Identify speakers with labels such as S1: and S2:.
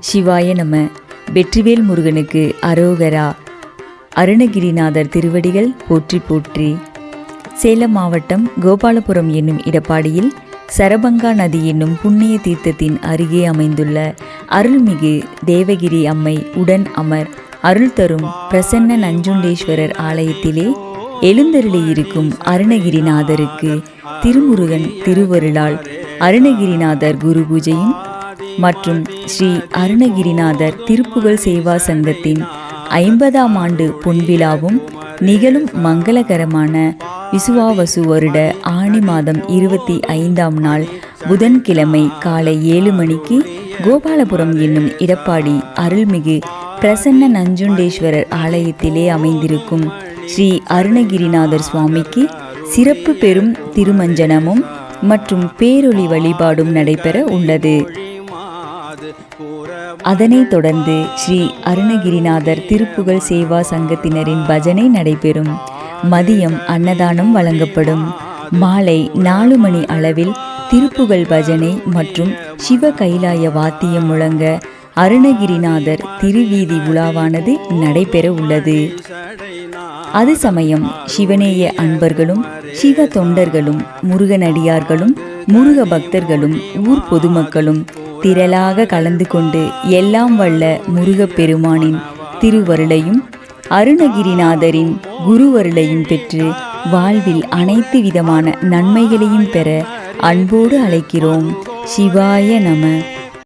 S1: சிவாய நம. வெற்றிவேல் முருகனுக்கு அரோகரா. அருணகிரிநாதர் திருவடிகள் போற்றி போற்றி. சேலம் மாவட்டம் கோபாலபுரம் என்னும் இடப்பாடியில் சரபங்கா நதி என்னும் புண்ணிய தீர்த்தத்தின் அருகே அமைந்துள்ள அருள்மிகு தேவகிரி அம்மை உடன் அமர். அருள் தரும் பிரசன்ன நஞ்சுண்டேஸ்வரர் ஆலயத்திலே எழுந்தருளியிருக்கும் அருணகிரிநாதருக்கு திருமுருகன் திருவருளால் அருணகிரிநாதர் குரு பூஜையும் மற்றும் ஸ்ரீ அருணகிரிநாதர் திருப்புகழ் சேவா சங்கத்தின் ஐம்பதாம் ஆண்டு பொன்விழாவும் நிகழும் மங்களகரமான விசுவாவசு வருட ஆணி மாதம் இருபத்தி ஐந்தாம் நாள் புதன்கிழமை காலை ஏழு மணிக்கு கோபாலபுரம் என்னும் இடப்பாடி அருள்மிகு பிரசன்ன நஞ்சுண்டேஸ்வரர் ஆலயத்திலே அமைந்திருக்கும் ஸ்ரீ அருணகிரிநாதர் சுவாமிக்கு சிறப்பு பெரும் திருமஞ்சனமும் மற்றும் பேரொளி வழிபாடும் நடைபெற உள்ளது. அதனைத் தொடர்ந்து ஸ்ரீ அருணகிரிநாதர் திருப்புகழ் சேவா சங்கத்தினரின் பஜனை நடைபெறும். மதியம் அன்னதானம் வழங்கப்படும். மாலை நாலு மணி அளவில் திருப்புகழ் பஜனை மற்றும் சிவ கைலாய வாத்தியம் முழங்க அருணகிரிநாதர் திருவீதி உலாவானது நடைபெற உள்ளது. அது சமயம் சிவனேய அன்பர்களும் சிவ தொண்டர்களும் முருகனடியார்களும் முருக பக்தர்களும் ஊர் பொதுமக்களும் திரளாக கலந்து கொண்டு எல்லாம் வல்ல முருகப் பெருமானின் திருவருளையும் அருணகிரிநாதரின் குருவருளையும் பெற்று வாழ்வில் அனைத்து விதமான நன்மைகளையும் பெற அன்போடு அழைக்கிறோம். சிவாய நம.